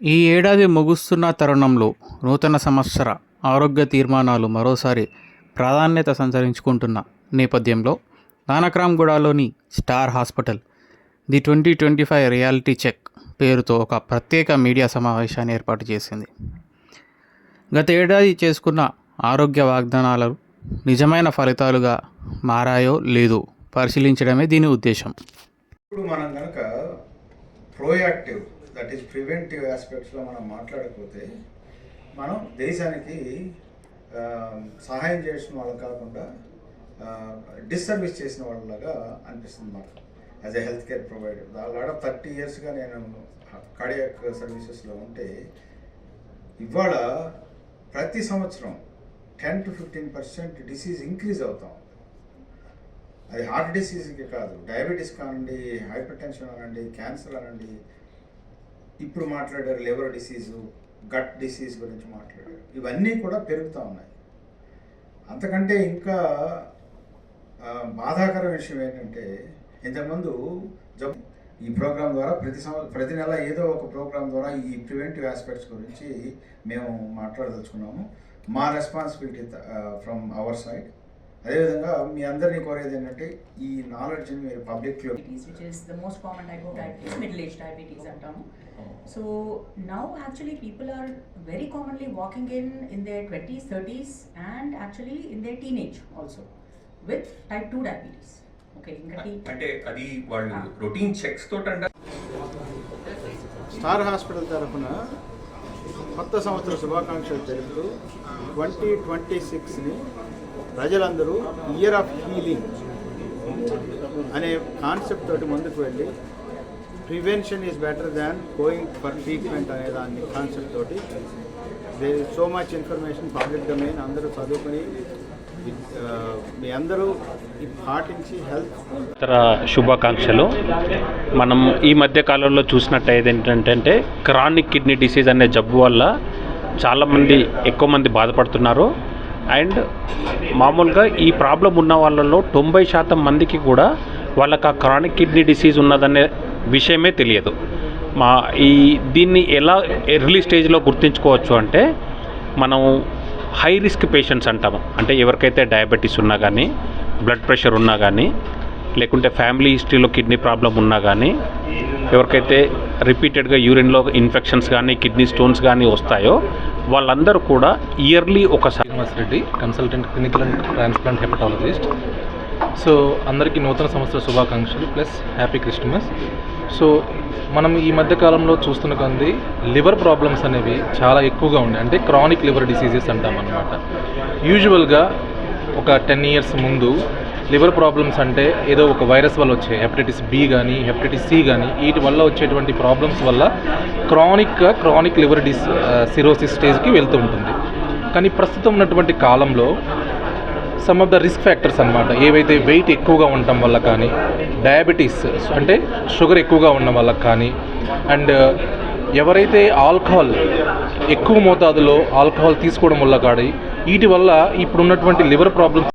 ఈ ఏడాది ముగుస్తున్న తరుణంలో నూతన సంవత్సర ఆరోగ్య తీర్మానాలు మరోసారి ప్రాధాన్యత సంతరించుకుంటున్న నేపథ్యంలో నానక్రామ్గూడలోని star hospital the twenty twenty five reality check పేరుతో ఒక ప్రత్యేక మీడియా సమావేశాన్ని ఏర్పాటు చేసింది. గత ఏడాది చేసుకున్న ఆరోగ్య వాగ్దానాలు నిజమైన ఫలితాలుగా మారాయో లేదో పరిశీలించడమే దీని ఉద్దేశం. ఇప్పుడు మనం కనుక ప్రోయాక్టివ్ దట్ ఈస్ ప్రివెంటివ్ ఆస్పెక్ట్స్లో మనం మాట్లాడకపోతే మనం దేశానికి సహాయం చేసిన వాళ్ళు కాకుండా డిస్సర్వీస్ చేసిన వాళ్ళలాగా అనిపిస్తుంది మాకు. As a health care provider దాని థర్టీ ఇయర్స్గా నేను కార్డియాక్ సర్వీసెస్లో ఉంటే ఇవాళ ప్రతి సంవత్సరం ten to fifteen percent disease increase అవుతాం. అది హార్ట్ డిసీజ్కి కాదు డయాబెటీస్ కానండి హైపర్ టెన్షన్ అనండి క్యాన్సర్ అనండి ఇప్పుడు మాట్లాడారు లివర్ డిసీజు గట్ డిసీజ్ గురించి మాట్లాడారు. ఇవన్నీ కూడా పెరుగుతూ ఉన్నాయి. అంతకంటే ఇంకా బాధాకర విషయం ఏంటంటే ఇంతకుముందు జబ్ ఈ ప్రోగ్రాం ద్వారా ప్రతి సంవ ప్రతి నెల ఏదో ఒక ప్రోగ్రాం ద్వారా ఈ ప్రివెంటివ్ ఆస్పెక్ట్స్ గురించి మేము మాట్లాడదలుచుకున్నాము. మా రెస్పాన్సిబిలిటీ ఫ్రమ్ అవర్ సైడ్. అదేవిధంగా మీ అందరినీ కోరేది ఏంటంటే ఈ నాలెడ్జ్ని మీరు పబ్లిక్లో the most common type of diabetes, middle age diabetes అంటాము. So now actually people are very commonly walking in in their twenties thirties and actually in their teenage also with type two diabetes okay ఇంకా టీ అంటే అది వాళ్ళు routine checks తోటి అంట star hospital తరఫున కొత్త సంవత్సర శుభాకాంక్షలు తెలుపుతూ ట్వంటీ ట్వంటీ సిక్స్ని ప్రజలందరూ ఇయర్ ఆఫ్ హీలింగ్ అనే కాన్సెప్ట్ తోటి ముందుకు వెళ్ళి prevention is better than going for treatment అనే దాన్ని కాన్సెప్ట్ తోటి they so much information public domain అందరూ చదువుకొని మీ అందరూ పాటించి హెల్త్ ఇతర శుభాకాంక్షలు. మనం ఈ మధ్య కాలంలో చూసినట్టయితే ఏంటంటే క్రానిక్ కిడ్నీ డిసీజ్ అనే జబ్బు వల్ల చాలామంది ఎక్కువ మంది బాధపడుతున్నారు. అండ్ మామూలుగా ఈ ప్రాబ్లం ఉన్న వాళ్ళలో తొంభై శాతం మందికి కూడా వాళ్ళకి ఆ క్రానిక్ కిడ్నీ డిసీజ్ ఉన్నదనే విషయమే తెలియదు. మా ఈ దీన్ని ఎలా ఎర్లీ స్టేజ్లో గుర్తించుకోవచ్చు అంటే మనం హై రిస్క్ పేషెంట్స్ అంటాము అంటే ఎవరికైతే డయాబెటీస్ ఉన్నా కానీ బ్లడ్ ప్రెషర్ ఉన్నా కానీ లేకుంటే ఫ్యామిలీ హిస్టరీలో కిడ్నీ ప్రాబ్లం ఉన్నా కానీ ఎవరికైతే రిపీటెడ్గా యూరిన్లో ఇన్ఫెక్షన్స్ కానీ కిడ్నీ స్టోన్స్ కానీ వస్తాయో వాళ్ళందరూ కూడా ఇయర్లీ ఒకసారి Reddy consultant clinical and transplant hepatologist so అందరికీ నూతన సంవత్సర శుభాకాంక్షలు ప్లస్ హ్యాపీ క్రిస్టమస్ సో మనం ఈ మధ్య కాలంలో చూస్తున్న కొంది లివర్ ప్రాబ్లమ్స్ అనేవి చాలా ఎక్కువగా ఉన్నాయి. అంటే క్రానిక్ లివర్ డిసీజెస్ అంటాం అనమాట యూజువల్గా ఒక టెన్ ఇయర్స్ ముందు లివర్ ప్రాబ్లమ్స్ అంటే ఏదో ఒక వైరస్ వల్ల వచ్చే హెపటైటిస్ బి కానీ హెపటైటిస్ సి కానీ వీటి వల్ల వచ్చేటువంటి ప్రాబ్లమ్స్ వల్ల క్రానిక్గా క్రానిక్ లివర్ డిస్ సిరోసిస్ స్టేజ్కి వెళ్తూ ఉంటుంది. కానీ ప్రస్తుతం ఉన్నటువంటి కాలంలో some of the risk factors అనమాట ఏవైతే వెయిట్ ఎక్కువగా ఉండటం వల్ల కానీ డయాబెటీస్ అంటే షుగర్ ఎక్కువగా ఉండడం వల్ల కానీ అండ్ ఎవరైతే ఆల్కహాల్ ఎక్కువ మోతాదులో ఆల్కహాల్ తీసుకోవడం వల్ల కానీ వీటి వల్ల ఇప్పుడు ఉన్నటువంటి లివర్ ప్రాబ్లమ్స్